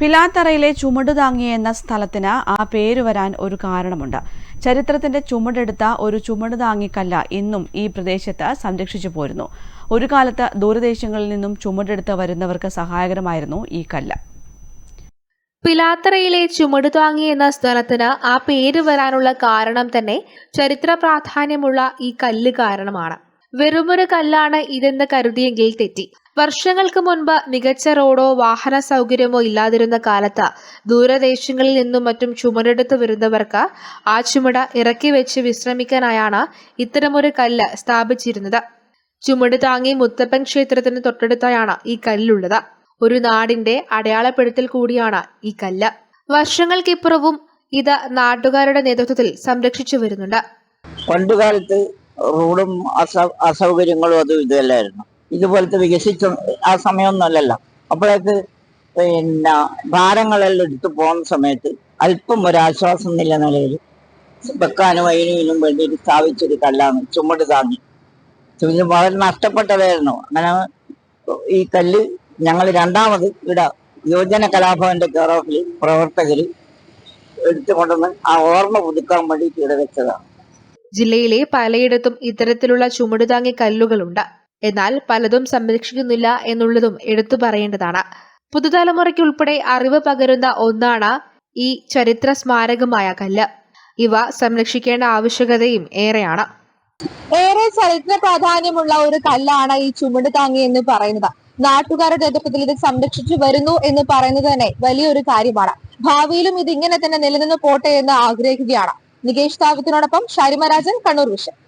പിലാത്തറയിലെ ചുമടുതാങ്ങി എന്ന സ്ഥലത്തിന് ആ പേര് വരാൻ ഒരു കാരണമുണ്ട്. ചരിത്രത്തിന്റെ ചുമടെടുത്ത ഒരു ചുമട് താങ്ങിക്കല്ല ഇന്നും ഈ പ്രദേശത്ത് സംരക്ഷിച്ചു പോരുന്നു. ഒരു കാലത്ത് ദൂരദേശങ്ങളിൽ നിന്നും ചുമടെടുത്ത് വരുന്നവർക്ക് സഹായകരമായിരുന്നു ഈ കല്ല്. പിലാത്തറയിലെ ചുമട് താങ്ങി എന്ന സ്ഥലത്തിന് ആ പേര് വരാനുള്ള കാരണം തന്നെ ചരിത്ര പ്രാധാന്യമുള്ള ഈ കല്ല് കാരണമാണ്. വെറുമൊരു കല്ലാണ് ഇതെന്ന് കരുതിയെങ്കിൽ തെറ്റി. വർഷങ്ങൾക്ക് മുൻപ് മികച്ച റോഡോ വാഹന സൗകര്യമോ ഇല്ലാതിരുന്ന കാലത്ത് ദൂരദേശങ്ങളിൽ നിന്നും മറ്റും ചുമരെടുത്ത് വരുന്നവർക്ക് ആ ചുമട് ഇറക്കി വെച്ച് വിശ്രമിക്കാനായാണ് ഇത്തരമൊരു കല്ല് സ്ഥാപിച്ചിരുന്നത്. ചുമട് താങ്ങി മുത്തപ്പൻ ക്ഷേത്രത്തിന് തൊട്ടടുത്തായാണ് ഈ കല്ലുള്ളത്. ഒരു നാടിന്റെ അടയാളപ്പെടുത്തൽ കൂടിയാണ് ഈ കല്ല്. വർഷങ്ങൾക്കിപ്പുറവും ഇത് നാട്ടുകാരുടെ നേതൃത്വത്തിൽ സംരക്ഷിച്ചു വരുന്നുണ്ട്. പണ്ടുകാലത്ത് റോഡും അസ അസൗകര്യങ്ങളും അതും ഇതല്ലായിരുന്നു ഇതുപോലത്തെ വികസിച്ച ആ സമയമൊന്നുമല്ലല്ലോ. അപ്പോഴേക്ക് പിന്നെ ഭാരങ്ങളെല്ലാം എടുത്തു പോകുന്ന സമയത്ത് അല്പം ഒരാശ്വാസം നില നിലയിൽ വെക്കാനും അയിനും വേണ്ടിയിട്ട് സ്ഥാപിച്ചൊരു കല്ലാണ് ചുമട് താങ്ങി. ചുമട് വളരെ നഷ്ടപ്പെട്ടതായിരുന്നു. അങ്ങനെ ഈ കല്ല് ഞങ്ങൾ രണ്ടാമത് ഇവിടെ യുവജന കലാഭവന്റെ കെയർ ഓഫിൽ പ്രവർത്തകർ എടുത്തുകൊണ്ടുവന്ന് ആ ഓർമ്മ പുതുക്കാൻ വേണ്ടിയിട്ട് ഇവിടെ വെച്ചതാണ്. ജില്ലയിലെ പലയിടത്തും ഇത്തരത്തിലുള്ള ചുമടുതാങ്ങി കല്ലുകളുണ്ട്. എന്നാൽ പലതും സംരക്ഷിക്കുന്നില്ല എന്നുള്ളതും എടുത്തു പറയേണ്ടതാണ്. പുതുതലമുറയ്ക്കുൾപ്പെടെ അറിവ് പകരുന്ന ഒന്നാണ് ഈ ചരിത്ര സ്മാരകമായ കല്ല്. ഇവ സംരക്ഷിക്കേണ്ട ആവശ്യകതയും ഏറെയാണ്. ഏറെ ചരിത്ര പ്രാധാന്യമുള്ള ഒരു കല്ലാണ് ഈ ചുമട് താങ്ങി എന്ന് പറയുന്നത്. നാട്ടുകാരുടെ നേതൃത്വത്തിൽ ഇത് സംരക്ഷിച്ചു വരുന്നു എന്ന് പറയുന്നത് തന്നെ വലിയൊരു കാര്യമാണ്. ഭാവിയിലും ഇത് ഇങ്ങനെ തന്നെ നിലനിന്ന് പോട്ടെ എന്ന് ആഗ്രഹിക്കുകയാണ്. നികേഷ് താവത്തിനോടൊപ്പം ഷാരിമരാജൻ കണ്ണൂർ വിഷൻ.